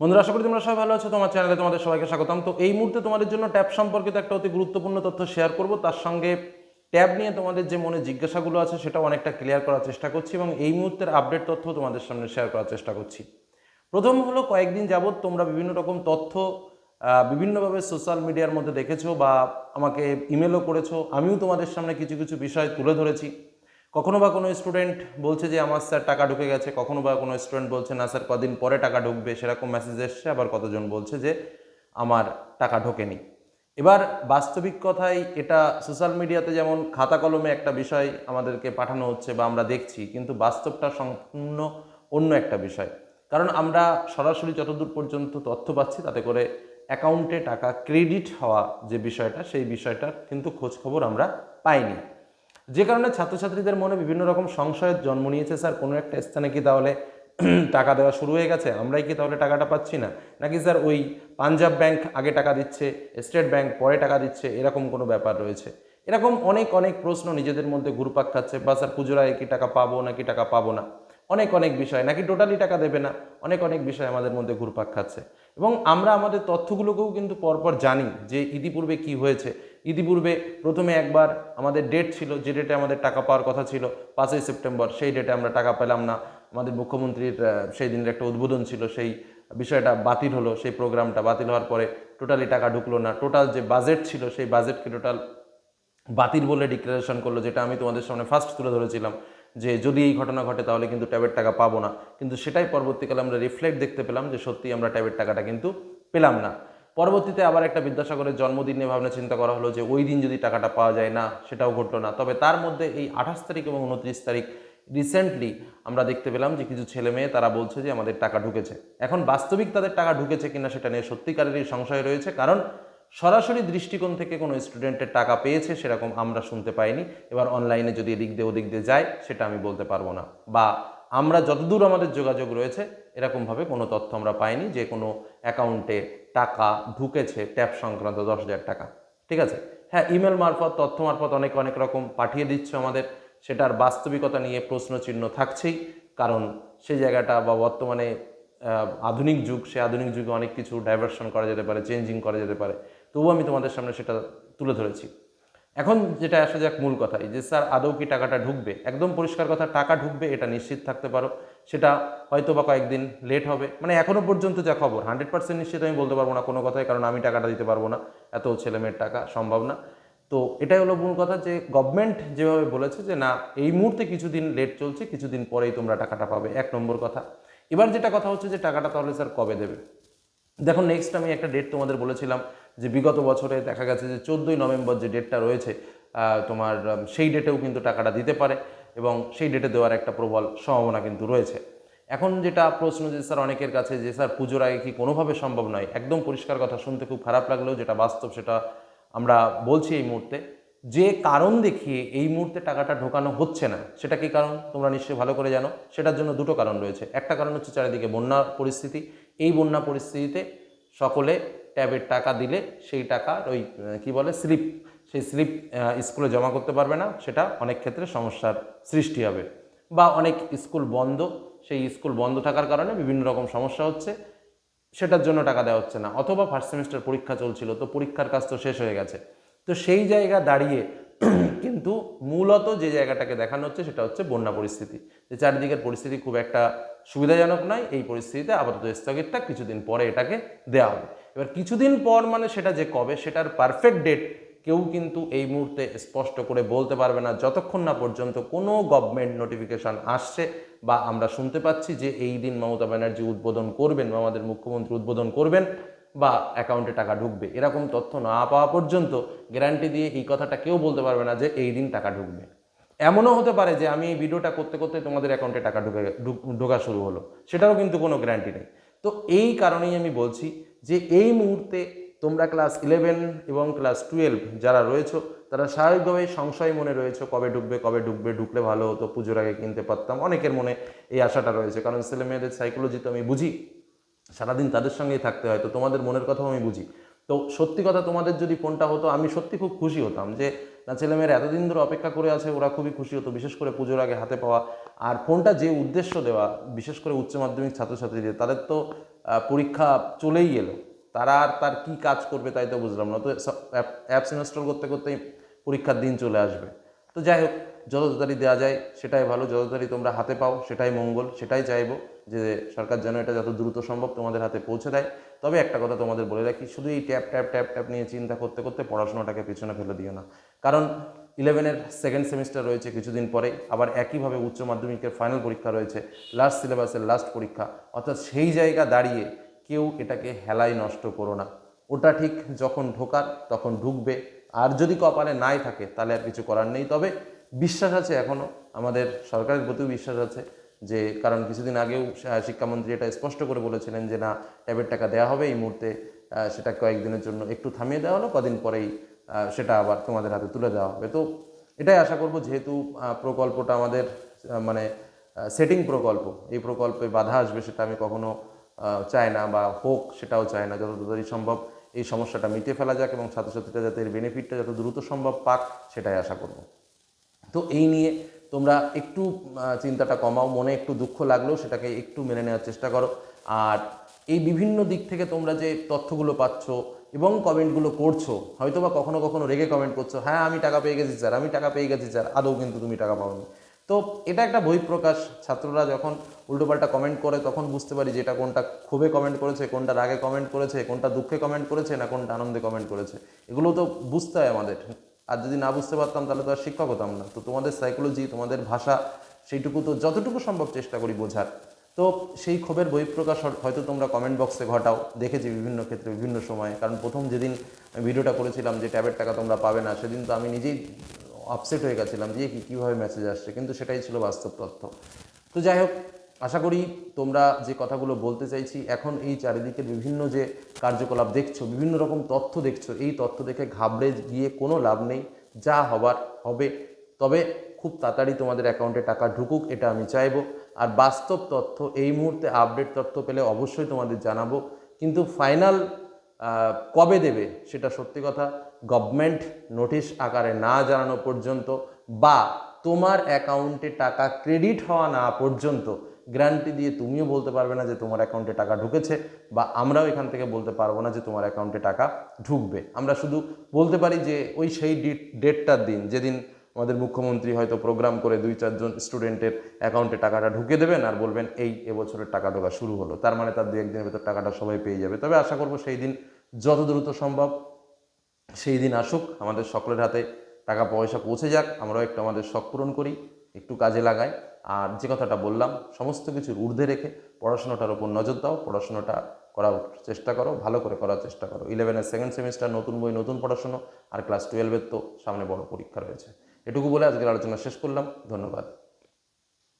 বন্ধুরা, আশা করি তোমরা সবাই ভালো আছো, তোমার চ্যানেলে তোমাদের সবাইকে স্বাগতম। তো এই মুহূর্তে তোমাদের জন্য ট্যাব সম্পর্কিত একটা অতি গুরুত্বপূর্ণ তথ্য শেয়ার করব। তার সঙ্গে ট্যাব নিয়ে তোমাদের যে মনে জিজ্ঞাসাগুলো আছে, সেটাও অনেকটা ক্লিয়ার করার চেষ্টা করছি এবং এই মুহূর্তের আপডেট তথ্য তোমাদের সামনে শেয়ার করার চেষ্টা করছি। প্রথম হলো, কয়েকদিন যাবৎ তোমরা বিভিন্ন রকম তথ্য বিভিন্নভাবে সোশ্যাল মিডিয়ার মধ্যে দেখেছ বা আমাকে ইমেলও করেছ। আমিও তোমাদের সামনে কিছু কিছু বিষয় তুলে ধরেছি। কখনো বা কোনো স্টুডেন্ট বলছে যে, আমার স্যার টাকা ঢুকে গেছে। কখনো বা কোনো স্টুডেন্ট বলছে, না স্যার কদিন পরে টাকা ঢুকবে? সেরকম মেসেজ এসছে। আবার কতজন বলছে যে, আমার টাকা ঢোকেনি। এবার বাস্তবিক কথাই এটা সোশ্যাল মিডিয়াতে যেমন খাতা কলমে একটা বিষয় আমাদেরকে পাঠানো হচ্ছে বা আমরা দেখছি, কিন্তু বাস্তবটা সম্পূর্ণ অন্য একটা বিষয়। কারণ আমরা সরাসরি যতদূর পর্যন্ত তথ্য পাচ্ছি, তাতে করে অ্যাকাউন্টে টাকা ক্রেডিট হওয়া যে বিষয়টা, সেই বিষয়টার কিন্তু খোঁজ খবর আমরা পাইনি। যে কারণে ছাত্রছাত্রীদের মনে বিভিন্ন রকম সংশয়ের জন্ম নিয়েছে, স্যার, কোনো একটা স্থানে কি তাহলে টাকা দেওয়া শুরু হয়ে গেছে? আমরাই কি তাহলে টাকাটা পাচ্ছি না? নাকি, স্যার, ওই পাঞ্জাব ব্যাংক আগে টাকা দিচ্ছে, স্টেট ব্যাংক পরে টাকা দিচ্ছে, এরকম কোনো ব্যাপার রয়েছে? এরকম অনেক অনেক প্রশ্ন নিজেদের মধ্যে ঘুরপাক খাচ্ছে, বা, স্যার, পুজোরায় কি টাকা পাবো নাকি টাকা পাবো না? অনেক অনেক বিষয়, নাকি টোটালি টাকা দেবে না? অনেক অনেক বিষয় আমাদের মধ্যে ঘুরপাক খাচ্ছে। এবং আমরা আমাদের তথ্যগুলোকেও কিন্তু পরপর জানি যে ইতিপূর্বে কি হয়েছে। ইতিপূর্বে প্রথমে একবার আমাদের ডেট ছিল, যে ডেটে আমাদের টাকা পাওয়ার কথা ছিল, পাঁচই সেপ্টেম্বর, সেই ডেটে আমরা টাকা পেলাম না। আমাদের মুখ্যমন্ত্রীর সেই দিনের একটা উদ্বোধন ছিল, সেই বিষয়টা বাতিল হলো, সেই প্রোগ্রামটা বাতিল হওয়ার পরে টোটালি টাকা ঢুকলো না। টোটাল যে বাজেট ছিল, সেই বাজেটকে টোটাল বাতিল বলে ডিক্লারেশন করল, যেটা আমি তোমাদের সামনে ফার্স্ট তুলে ধরেছিলাম, যে যদি এই ঘটনা ঘটে তাহলে কিন্তু ট্যাবের টাকা পাবো না। কিন্তু সেটাই পরবর্তীকালে আমরা রিফ্লেক্ট দেখতে পেলাম যে সত্যি আমরা ট্যাবের টাকাটা কিন্তু পেলাম না। পরবর্তীতে আবার একটা বিদ্যাসাগরের জন্মদিন নিয়ে ভাবনা চিন্তা করা হলো যে ওই দিন যদি টাকাটা পাওয়া যায় না, সেটাও ঘটলো না। তবে তার মধ্যে এই আঠাশ তারিখ এবং উনত্রিশ তারিখ রিসেন্টলি আমরা দেখতে পেলাম যে কিছু ছেলে মেয়ে তারা বলছে যে আমাদের টাকা ঢুকেছে। এখন বাস্তবিক তাদের টাকা ঢুকেছে কিনা সেটা নিয়ে সত্যিকারেরই সংশয় রয়েছে, কারণ সরাসরি দৃষ্টিকোণ থেকে কোনো স্টুডেন্টের টাকা পেয়েছে সেরকম আমরা শুনতে পাইনি। এবার অনলাইনে যদি এদিক দিয়ে ওদিক দিয়ে যায়, সেটা আমি বলতে পারব না। বা আমরা যতদূর আমাদের যোগাযোগ রয়েছে, এরকমভাবে কোনো তথ্য আমরা পাইনি যে কোনো অ্যাকাউন্টে টাকা ঢুকেছে, ট্যাপ সংক্রান্ত দশ হাজার টাকা। ঠিক আছে? হ্যাঁ ইমেল মারফত, তথ্য মারফত অনেক অনেক রকম পাঠিয়ে দিচ্ছে আমাদের। সেটার বাস্তবিকতা নিয়ে প্রশ্নচিহ্ন থাকছেই, কারণ সেই জায়গাটা বা বর্তমানে আধুনিক যুগ, সে আধুনিক যুগে অনেক কিছু ডাইভার্সন করা যেতে পারে চেঞ্জিং করা যেতে পারে। তবুও আমি তোমাদের সামনে সেটা তুলে ধরেছি। এখন যেটা আসা যাক মূল কথাই যে স্যার আদৌ কি টাকাটা ঢুকবে? একদম পরিষ্কার কথা, টাকা ঢুকবে, এটা নিশ্চিত থাকতে পারো। সেটা হয়তো বা কয়েকদিন লেট হবে। মানে এখনও পর্যন্ত যা খবর হান্ড্রেড পার্সেন্ট নিশ্চিত আমি বলতে পারব না কোনো কথাই, কারণ আমি টাকাটা দিতে পারব না। এত ছেলে মেয়ের টাকা সম্ভব না। তো এটাই হলো মূল কথা যে গভর্নমেন্ট যেভাবে বলেছে যে, না, এই মুহূর্তে কিছুদিন লেট চলছে, কিছুদিন পরেই তোমরা টাকাটা পাবে। এক নম্বর কথা। এবার যেটা কথা হচ্ছে যে, টাকাটা তাহলে স্যার কবে দেবে? দেখো নেক্সট আমি একটা ডেট তোমাদের বলেছিলাম। যে বিগত বছরে দেখা গেছে যে চোদ্দোই নভেম্বর যে ডেটটা রয়েছে তোমার সেই ডেটেও কিন্তু টাকাটা দিতে পারে এবং সেই ডেটে দেওয়ার একটা প্রবল সম্ভাবনা কিন্তু রয়েছে। এখন যেটা প্রশ্ন যে স্যার অনেকের কাছে যে স্যার পুজোর আগে কি কোনোভাবে সম্ভব নয়, একদম পরিষ্কার কথা শুনতে খুব খারাপ লাগলেও যেটা বাস্তব সেটা আমরা বলছি এই মুহূর্তে। যে কারণ দেখিয়ে এই মুহূর্তে টাকাটা ঢোকানো হচ্ছে না, সেটা কি কারণ? তোমরা নিশ্চয়ই ভালো করে জানো। সেটার জন্য দুটো কারণ রয়েছে। একটা কারণ হচ্ছে চারিদিকে বন্যা পরিস্থিতি। এই বন্যা পরিস্থিতিতে সকলে ট্যাবের টাকা দিলে সেই টাকা ওই কী বলে, স্লিপ, সেই স্লিপ স্কুলে জমা করতে পারবে না। সেটা অনেক ক্ষেত্রে সমস্যার সৃষ্টি হবে। বা অনেক স্কুল বন্ধ, সেই স্কুল বন্ধ থাকার কারণে বিভিন্ন রকম সমস্যা হচ্ছে। সেটার জন্য টাকা দেওয়া হচ্ছে না। অথবা ফার্স্ট সেমিস্টার পরীক্ষা চলছিল, তো পরীক্ষার কাজ তো শেষ হয়ে গেছে। তো সেই জায়গা দাঁড়িয়ে কিন্তু মূলত যে জায়গাটাকে দেখানো হচ্ছে, সেটা হচ্ছে বন্যা পরিস্থিতি। যে চারিদিকের পরিস্থিতি খুব একটা সুবিধাজনক নয়। এই পরিস্থিতিতে আপাতত স্থগিত থাক কিছুদিন পরে এটাকে দেওয়া হবে। এবার কিছুদিন পর মানে সেটা যে কবে, সেটার পারফেক্ট ডেট কেউ কিন্তু এই মুহূর্তে স্পষ্ট করে বলতে পারবে না। যতক্ষণ না পর্যন্ত কোনো গভর্নমেন্ট নোটিফিকেশন আসছে বা আমরা শুনতে পাচ্ছি যে এই দিন মমতা ব্যানার্জি উদ্বোধন করবেন বা আমাদের মুখ্যমন্ত্রী উদ্বোধন করবেন বা অ্যাকাউন্টে টাকা ঢুকবে, এরকম তথ্য না পাওয়া পর্যন্ত গ্যারান্টি দিয়ে এই কথাটা কেউ বলতে পারবে না যে এই দিন টাকা ঢুকবে। এমনও হতে পারে যে আমি এই ভিডিওটা করতে করতে তোমাদের অ্যাকাউন্টে টাকা ঢুকে, ঢুক- শুরু হলো, সেটারও কিন্তু কোনো গ্যারান্টি নেই। তো এই কারণেই আমি বলছি যে এই মুহূর্তে তোমরা ক্লাস ইলেভেন এবং ক্লাস টুয়েলভ যারা রয়েছো, তারা স্বাভাবিকভাবে সংশয় মনে রয়েছে, কবে ঢুকবে কবে ঢুকবে ঢুকলে ভালো হতো, পুজোর আগে কিনতে পারতাম। অনেকের মনে এই আশাটা রয়েছে, কারণ ছেলে মেয়েদের সাইকোলজি তো আমি বুঝি। সারাদিন তাদের সঙ্গেই থাকতে হয়, তো তোমাদের মনের কথাও আমি বুঝি। তো সত্যি কথা তোমাদের যদি ফোনটা হতো, আমি সত্যি খুব খুশি হতাম যে না ছেলেমেয়েরা এতদিন ধরে অপেক্ষা করে আছে, ওরা খুবই খুশি হতো, বিশেষ করে পুজোর আগে হাতে পাওয়া। আর ফোনটা যে উদ্দেশ্য দেওয়া, বিশেষ করে উচ্চ মাধ্যমিক ছাত্রছাত্রীদের, তাদের তো পরীক্ষা চলেই এলো। তারা আর তার কি কাজ করবে তাই তো বুঝলাম না তো অ্যাপস ইনস্টল করতে করতেই পরীক্ষার দিন চলে আসবে। তো যাই হোক, যত তাড়াতাড়ি দেওয়া যায়, সেটাই ভালো, যত তাড়াতাড়ি তোমরা হাতে পাও, সেটাই মঙ্গল, সেটাই চাইব যে সরকার যেন এটা যত দ্রুত সম্ভব তোমাদের হাতে পৌঁছে দেয়। তবে একটা কথা তোমাদের বলে রাখি, শুধু এই ট্যাপ ট্যাপ ট্যাপ ট্যাপ নিয়ে চিন্তা করতে করতে পড়াশোনাটাকে পিছনে ফেলে দিও না। কারণ ইলেভেনের সেকেন্ড সেমিস্টার রয়েছে কিছুদিন পরে, আবার একইভাবে উচ্চ মাধ্যমিকের ফাইনাল পরীক্ষা রয়েছে লাস্ট সিলেবাসের লাস্ট পরীক্ষা। অর্থাৎ সেই জায়গা দাঁড়িয়ে কেউ এটাকে হেলাই নষ্ট করো না। ওটা ঠিক যখন ঢোকার, তখন ঢুকবে। আর যদি কপালে নাই থাকে, তাহলে আর কিছু করার নেই। তবে বিশ্বাস আছে এখনও আমাদের সরকারের প্রতিও বিশ্বাস আছে যে, কারণ কিছুদিন আগেও শিক্ষামন্ত্রী এটা স্পষ্ট করে বলেছিলেন যে, না ট্যাবের টাকা দেওয়া হবে এই মুহূর্তে সেটা কয়েকদিনের জন্য একটু থামিয়ে দেওয়া হলো, কদিন পরেই সেটা আবার তোমাদের হাতে তুলে দেওয়া হবে। তো এটাই আশা করব, যেহেতু প্রকল্পটা আমাদের মানে সেটিং প্রকল্প, এই প্রকল্পে বাধা আসবে সেটা আমি কখনো চাই না বা হোক সেটাও চাই না। যত তাড়াতাড়ি সম্ভব এই সমস্যাটা মিটিয়ে ফেলা যাক এবং ছাত্রছাত্রীরা যাতে এর বেনিফিটটা যত দ্রুত সম্ভব পাক সেটাই আশা করব। তো এই নিয়ে তোমরা একটু চিন্তাটা কমাও, মনে একটু দুঃখ লাগলেও সেটাকে একটু মেনে নেওয়ার চেষ্টা করো। আর এই বিভিন্ন দিক থেকে তোমরা যে তথ্যগুলো পাচ্ছ এবং কমেন্টগুলো করছ হয়তো বা কখনো কখনো রেগে কমেন্ট করছ হ্যাঁ আমি টাকা পেয়ে গেছি স্যার, আমি টাকা পেয়ে গেছি স্যার, আদৌ কিন্তু তুমি টাকা পাওনি। তো এটা একটা বহিঃপ্রকাশ, ছাত্ররা যখন উল্টোপাল্টা কমেন্ট করে তখন বুঝতে পারি যে এটা কোনটা ক্ষোভে কমেন্ট করেছে, কোনটা রাগে কমেন্ট করেছে, কোনটা দুঃখে কমেন্ট করেছে, না কোনটা আনন্দে কমেন্ট করেছে। এগুলো তো বুঝতে হয় আমাদের। আর যদি না বুঝতে পারতাম তাহলে তো আর শিক্ষক হতাম না। তো তোমাদের সাইকোলজি তোমাদের ভাষা, সেইটুকু তো যতটুকু সম্ভব চেষ্টা করি বোঝার। তো সেই ক্ষোভের বহিঃপ্রকাশ হয়তো তোমরা কমেন্ট বক্সে ঘটাও। দেখেছি বিভিন্ন ক্ষেত্রে, বিভিন্ন সময়ে। কারণ প্রথম যেদিন ভিডিওটা করেছিলাম যে ট্যাবের টাকা তোমরা পাবে না, সেদিন তো আমি নিজেই আপসেট হয়ে গেছিলাম যে কি, কীভাবে মেসেজ আসছে। কিন্তু সেটাই ছিল বাস্তব তথ্য। তো যাই হোক, আশা করি তোমরা যে কথাগুলো বলতে চাইছি, এখন এই চারিদিকের বিভিন্ন যে কার্যকলাপ দেখছ, বিভিন্ন রকম তথ্য দেখছ, এই তথ্য দেখে ঘাবড়ে গিয়ে কোনো লাভ নেই। যা হবার হবে। তবে খুব তাড়াতাড়ি তোমাদের অ্যাকাউন্টে টাকা ঢুকুক, এটা আমি চাইব। আর বাস্তব তথ্য, এই মুহূর্তে আপডেট তথ্য পেলে অবশ্যই তোমাদের জানাব। কিন্তু ফাইনাল কবে দেবে সেটা সত্যি কথা গভর্নমেন্ট নোটিশ আকারে না জানানো পর্যন্ত বা তোমার অ্যাকাউন্টে টাকা ক্রেডিট হওয়া না পর্যন্ত গ্যারান্টি দিয়ে তুমিও বলতে পারবে না যে তোমার অ্যাকাউন্টে টাকা ঢুকেছে বা আমরাও এখান থেকে বলতে পারব না যে তোমার অ্যাকাউন্টে টাকা ঢুকবে। আমরা শুধু বলতে পারি যে ওই সেই ডেট ডেটটার দিন, যেদিন আমাদের মুখ্যমন্ত্রী হয়তো প্রোগ্রাম করে দুই, চারজন স্টুডেন্টের অ্যাকাউন্টে টাকাটা ঢুকে দেবেন আর বলবেন, এই এবছরের টাকা ঢোকা শুরু হলো। তার মানে তার দু একদিনের ভেতর টাকাটা সবাই পেয়ে যাবে। তবে আশা করব সেই দিন যত দ্রুত সম্ভব, সেই দিন আসুক, আমাদের সকলের হাতে টাকা পয়সা পৌঁছে যাক, আমরাও একটু আমাদের শখ পূরণ করি, একটু কাজে লাগাই। আর যে কথাটা বললাম, সমস্ত কিছুর ঊর্ধ্বে রেখে পড়াশোনাটার ওপর নজর দাও, পড়াশোনাটা করার চেষ্টা করো, ভালো করে করার চেষ্টা করো। ইলেভেনের সেকেন্ড সেমিস্টার নতুন বই, নতুন পড়াশুনো, আর ক্লাস টুয়েলভের তো সামনে বড় পরীক্ষা রয়েছে। এটুকু বলে আজকের আলোচনা শেষ করলাম। ধন্যবাদ।